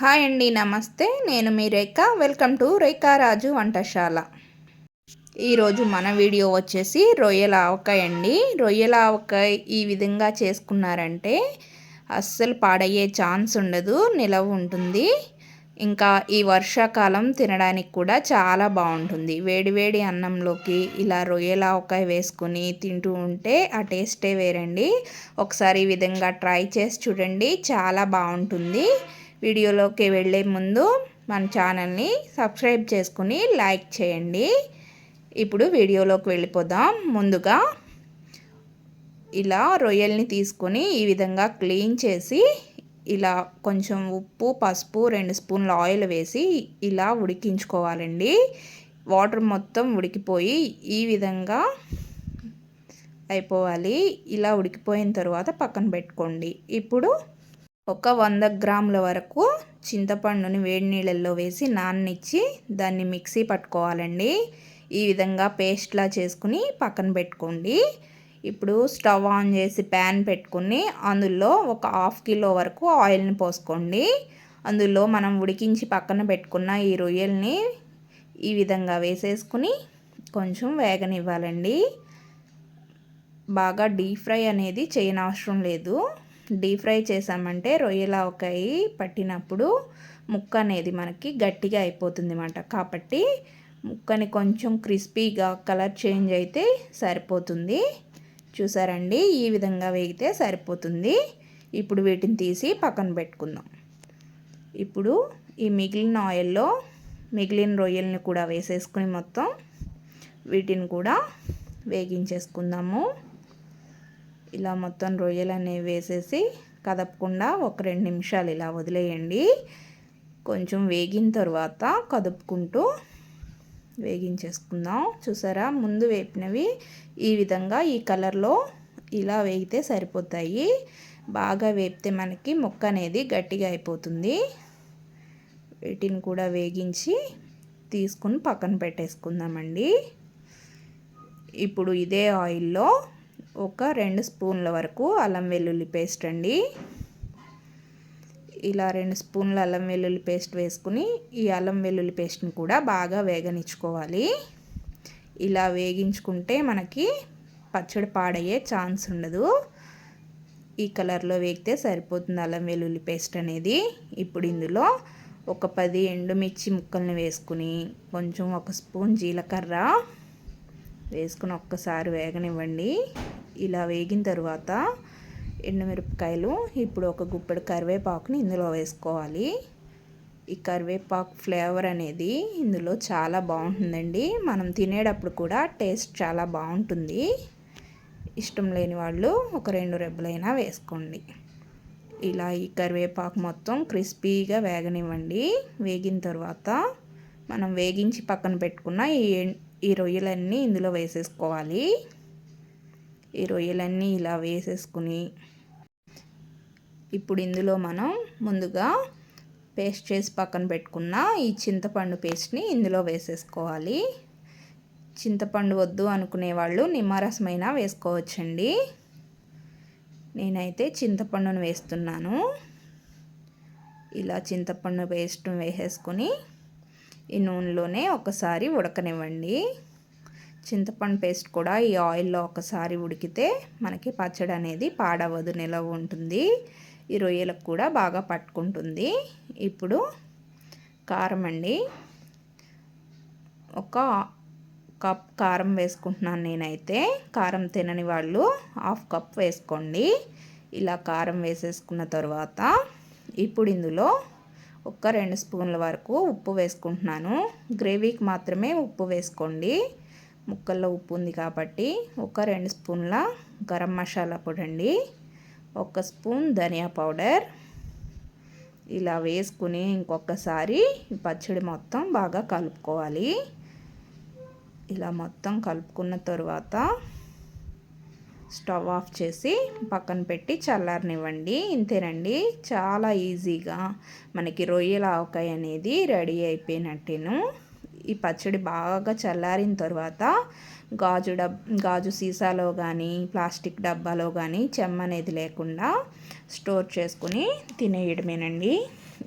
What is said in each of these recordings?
Hi అండి నమస్తే. నేను మీ రేఖ. వెల్కమ్ టు రేఖా రాజు వంటశాల. ఈరోజు మన వీడియో వచ్చేసి రొయ్యల ఆవకాయ అండి. రొయ్యల ఆవకాయ ఈ విధంగా చేసుకున్నారంటే అస్సలు పాడయ్యే ఛాన్స్ ఉండదు నిలవ ఉంటుంది. ఇంకా ఈ వర్షాకాలం తినడానికి కూడా చాలా బాగుంటుంది. వేడివేడి అన్నంలోకి ఇలా రొయ్యల ఆవకాయ వేసుకుని తింటూ ఉంటే ఆ టేస్టే వేరండి. ఒకసారి ఈ విధంగా ట్రై చేసి చూడండి. చాలా బాగుంటుంది. వీడియోలోకి వెళ్ళే ముందు మన ఛానల్ని సబ్స్క్రైబ్ చేసుకుని లైక్ చేయండి. ఇప్పుడు వీడియోలోకి వెళ్ళిపోదాం. ముందుగా ఇలా రొయ్యల్ని తీసుకొని ఈ విధంగా క్లీన్ చేసి ఇలా కొంచెం ఉప్పు పసుపు రెండు స్పూన్ల ఆయిల్ వేసి ఇలా ఉడికించుకోవాలండి. వాటర్ మొత్తం ఉడికిపోయి ఈ విధంగా అయిపోవాలి. ఇలా ఉడికిపోయిన తర్వాత పక్కన పెట్టుకోండి. ఇప్పుడు ఒక వంద గ్రాముల వరకు చింతపండుని వేడి నీళ్ళల్లో వేసి నాననిచ్చి దాన్ని మిక్సీ పట్టుకోవాలండి. ఈ విధంగా పేస్ట్లా చేసుకుని పక్కన పెట్టుకోండి. ఇప్పుడు స్టవ్ ఆన్ చేసి ప్యాన్ పెట్టుకుని అందులో ఒక హాఫ్ కిలో వరకు ఆయిల్ని పోసుకోండి. అందులో మనం ఉడికించి పక్కన పెట్టుకున్న ఈ రొయ్యల్ని ఈ విధంగా వేసేసుకుని కొంచెం వేగనివ్వాలండి. బాగా డీప్ ఫ్రై అనేది చేయనవసరం లేదు. డీప్ ఫ్రై చేసామంటే రొయ్యల ఆవకాయ పట్టినప్పుడు ముక్క అనేది మనకి గట్టిగా అయిపోతుంది అన్నమాట కాబట్టి ముక్కని కొంచెం క్రిస్పీగా కలర్ చేంజ్ అయితే సరిపోతుంది. చూసారండి? ఈ విధంగా వేగితే సరిపోతుంది. ఇప్పుడు వీటిని తీసి పక్కన పెట్టుకుందాం. ఇప్పుడు ఈ మిగిలిన ఆయిల్లో మిగిలిన రొయ్యల్ని కూడా వేసేసుకుని మొత్తం వీటిని కూడా వేగించేసుకుందాము. ఇలా మొత్తం రొయ్యలు అనేవి వేసేసి కదపకుండా ఒక రెండు నిమిషాలు ఇలా వదిలేయండి. కొంచెం వేగిన తర్వాత కదుపుకుంటూ వేగించేసుకుందాం. చూసారా? ముందు వేపినవి ఈ విధంగా ఈ కలర్లో ఇలా వేగితే సరిపోతాయి. బాగా వేపితే మనకి మొక్క అనేది గట్టిగా అయిపోతుంది. వీటిని కూడా వేగించి తీసుకుని పక్కన పెట్టేసుకుందామండి. ఇప్పుడు ఇదే ఆయిల్లో ఒక రెండు స్పూన్ల వరకు అల్లం వెల్లుల్లి పేస్ట్ అండి. ఇలా రెండు స్పూన్ల అల్లం వెల్లుల్లి పేస్ట్ వేసుకుని ఈ అల్లం వెల్లుల్లి పేస్ట్ని కూడా బాగా వేగనిచ్చుకోవాలి. ఇలా వేగించుకుంటే మనకి పచ్చడి పాడయ్యే ఛాన్స్ ఉండదు. ఈ కలర్లో వేగితే సరిపోతుంది అల్లం వెల్లుల్లి పేస్ట్ అనేది. ఇప్పుడు ఇందులో ఒక పది ఎండుమిర్చి ముక్కల్ని వేసుకుని కొంచెం ఒక స్పూన్ జీలకర్ర వేసుకుని ఒక్కసారి వేగనివ్వండి. ఇలా వేగిన తర్వాత ఎండుమిరపకాయలు ఇప్పుడు ఒక గుప్పెడు కరివేపాకుని ఇందులో వేసుకోవాలి. ఈ కరివేపాకు ఫ్లేవర్ అనేది ఇందులో చాలా బాగుంటుందండి. మనం తినేటప్పుడు కూడా టేస్ట్ చాలా బాగుంటుంది. ఇష్టం లేని వాళ్ళు ఒక రెండు రెబ్బలైనా వేసుకోండి. ఇలా ఈ కరివేపాకు మొత్తం క్రిస్పీగా వేగనివ్వండి. వేగిన తర్వాత మనం వేగించి పక్కన పెట్టుకున్న ఈ ఈ రొయ్యలన్నీ ఇందులో వేసేసుకోవాలి. ఈ రొయ్యలన్నీ ఇలా వేసేసుకుని ఇప్పుడు ఇందులో మనం ముందుగా పేస్ట్ చేసి పక్కన పెట్టుకున్న ఈ చింతపండు పేస్ట్ని ఇందులో వేసేసుకోవాలి. చింతపండు వద్దు అనుకునే వాళ్ళు నిమ్మరసమైన వేసుకోవచ్చండి. నేనైతే చింతపండును వేస్తున్నాను. ఇలా చింతపండు పేస్ట్ వేసేసుకొని ఈ నూనెలోనే ఒకసారి ఉడకనివ్వండి. చింతపండు పేస్ట్ కూడా ఈ ఆయిల్లో ఒకసారి ఉడికితే మనకి పచ్చడి అనేది పాడవదు నిలవ ఉంటుంది. ఈ రొయ్యలకు కూడా బాగా పట్టుకుంటుంది. ఇప్పుడు కారం అండి. ఒక కప్ కారం వేసుకుంటున్నాను నేనైతే. కారం తినని వాళ్ళు హాఫ్ కప్ వేసుకోండి. ఇలా కారం వేసేసుకున్న తర్వాత ఇప్పుడు ఇందులో ఒక రెండు స్పూన్ల వరకు ఉప్పు వేసుకుంటున్నాను. గ్రేవీకి మాత్రమే ఉప్పు వేసుకోండి. ముక్కల్లో ఉప్పు ఉంది కాబట్టి ఒక రెండు స్పూన్ల గరం మసాలా పొడి అండి ఒక స్పూన్ ధనియా పౌడర్. ఇలా వేసుకుని ఇంకొకసారి పచ్చడి మొత్తం బాగా కలుపుకోవాలి. ఇలా మొత్తం కలుపుకున్న తర్వాత స్టవ్ ఆఫ్ చేసి పక్కన పెట్టి చల్లారనివ్వండి. ఇంతేనండి. చాలా ఈజీగా మనకి రొయ్యల ఆవకాయ అనేది రెడీ అయిపోయినట్టేను. ఈ పచ్చడి బాగా చల్లారిన తర్వాత గాజు డబ్ గాజు సీసాలో కానీ ప్లాస్టిక్ డబ్బాలో కానీ చెమ్మ అనేది లేకుండా స్టోర్ చేసుకుని తినేయడమేనండి.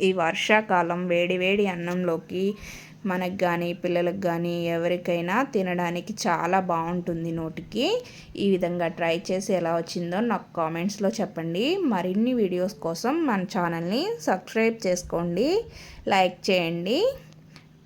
ఈ వర్షాకాలం వేడి వేడి అన్నంలోకి మనకు కానీ పిల్లలకు కానీ ఎవరికైనా తినడానికి చాలా బాగుంటుంది నోటికి. ఈ విధంగా ట్రై చేసి ఎలా వచ్చిందో నాకు కామెంట్స్లో చెప్పండి. మరిన్ని వీడియోస్ కోసం మన ఛానల్ని సబ్స్క్రైబ్ చేసుకోండి. లైక్ చేయండి.